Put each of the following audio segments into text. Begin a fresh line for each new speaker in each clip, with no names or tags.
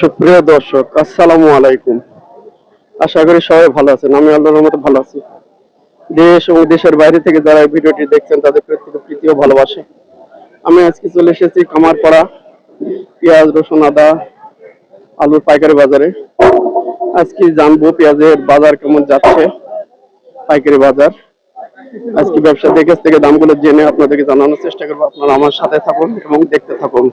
সুপ্রিয় দর্শক, আসসালামু আলাইকুম। আশা করি সবাই ভালো আছেন, আমি আল্লাহর রহমতে ভালো আছি। দেশ এবং দেশের বাইরে থেকে যারা ভিডিওটি দেখছেন, তাদের প্রীতি ও ভালোবাসে। আমি আজকে চলে এসেছি কামারপাড়া পেঁয়াজ, রসুন, আদা, আলুর পাইকারি বাজারে। আজকে জানব পেঁয়াজের বাজার কেমন যাচ্ছে, পাইকারি বাজার। আজকে ব্যবসায়ীদের কাছ থেকে দামগুলো জেনে আপনাদেরকে জানানোর চেষ্টা করব। আপনারা আমার সাথে থাকুন এবং দেখতে থাকুন।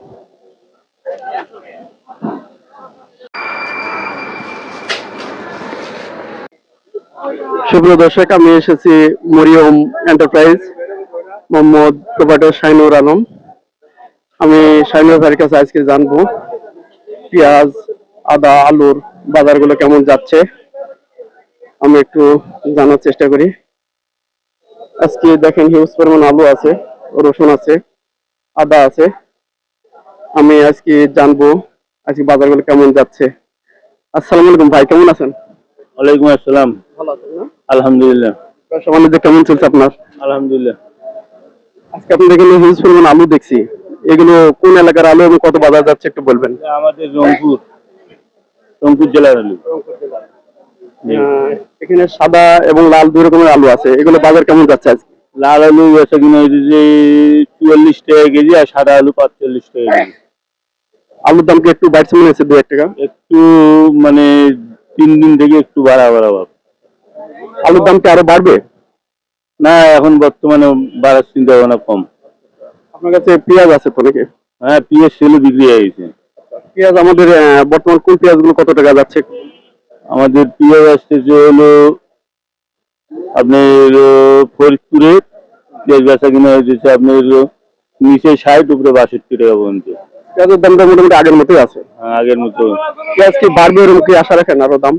সুপ্রিয় দর্শক, আমি এসেছি মরিয়ম এন্টারপ্রাইজ মোহাম্মদ প্রোভাইডার শাইনুর আলম। আমি শাইনুর ভাইয়ের কাছে আজকে জানব পেঁয়াজ, আদা, আলুর বাজারগুলো কেমন যাচ্ছে। আমি একটু জানার চেষ্টা করি। আজকে দেখেন হিউজ পরিমাণ আলু আছে, রসুন আছে, আদা আছে। আমি আজকে জানব আজকে বাজারগুলো কেমন যাচ্ছে। আসসালামু আলাইকুম ভাই, কেমন আছেন?
ওয়ালাইকুম আসসালাম।
ভালো আছেন না?
আলহামদুলিল্লাহ।
বাণিজ্য কেমন চলছে আপনার?
আলহামদুলিল্লাহ।
আজকে আপনাদের এখানে হিউজ পরিমাণ আলু দেখছি। এগুলো কোন এলাকার আলু এবং কত বাজার যাচ্ছে একটু বলবেন?
আমাদের রংপুর। রংপুর জেলার আলু।
এখানে সাদা এবং লাল দুই রকমের আলু আছে। এগুলো বাজার কেমন যাচ্ছে আজকে?
লাল আলু বেচা কিনা যে চুয়াল্লিশ টাকা কেজি আর সাদা আলু পাঁচচল্লিশ টাকা কেজি।
আলুর দাম কি একটু বাড়ছে মনে হচ্ছে দু এক টাকা?
একটু মানে তিন দিন থেকে একটু বাড়া বাড়া ভাব।
আলুর দাম কি আরও বাড়বে?
না এখন বর্তমানে বাড়ার চিন্তা ভাবনা কম।
আপনার কাছে পেঁয়াজ আছে তো নাকি?
হ্যাঁ পেঁয়াজ সেলও বিক্রি হয়ে গেছে।
পেঁয়াজ আমাদের বর্তমান কোন পেঁয়াজগুলো কত টাকা যাচ্ছে?
আমাদের পিএস আসতেছে হলো আপনার ফরিদপুরে। পেঁয়াজ বেচা কিনা হয়েছে আপনার নিচে ষাট উপরে বাষট্টি টাকা পর্যন্ত।
পেঁয়াজের দামটা মোটামুটি আগের মতোই আছে।
হ্যাঁ, আগের মতো।
পেঁয়াজ কি বাড়বে এরকম কি আশা রাখেন আরও দাম?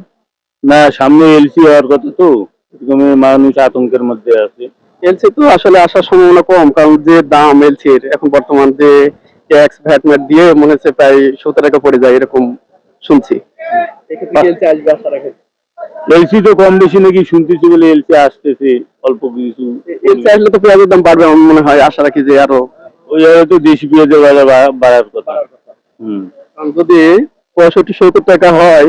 না সামনে এলসি হওয়ার কথা তো। এরকম মানুষ আতঙ্কের মধ্যে আছে।
এলসি তো আসলে আসার সম্ভাবনা কম কারণ যে দাম এলসির এখন বর্তমান যে ট্যাক্স ভ্যাট ম্যাট দিয়ে মনে হচ্ছে প্রায় সত্তর টাকা পড়ে যায় এরকম শুনছি।
এলসি তো কম বেশি নাকি শুনতেছি বলে এলসি আসতেছে অল্প কিছু।
এলসি আসলে তো পেঁয়াজের দাম বাড়বে আমার মনে হয় আশা রাখি যে আরও
ওই জায়গায় তো দেশি পেঁয়াজের বাজার বা- বাড়ার কথা। হুম।
যদি পঁয়ষট্টি সত্তর টাকা হয়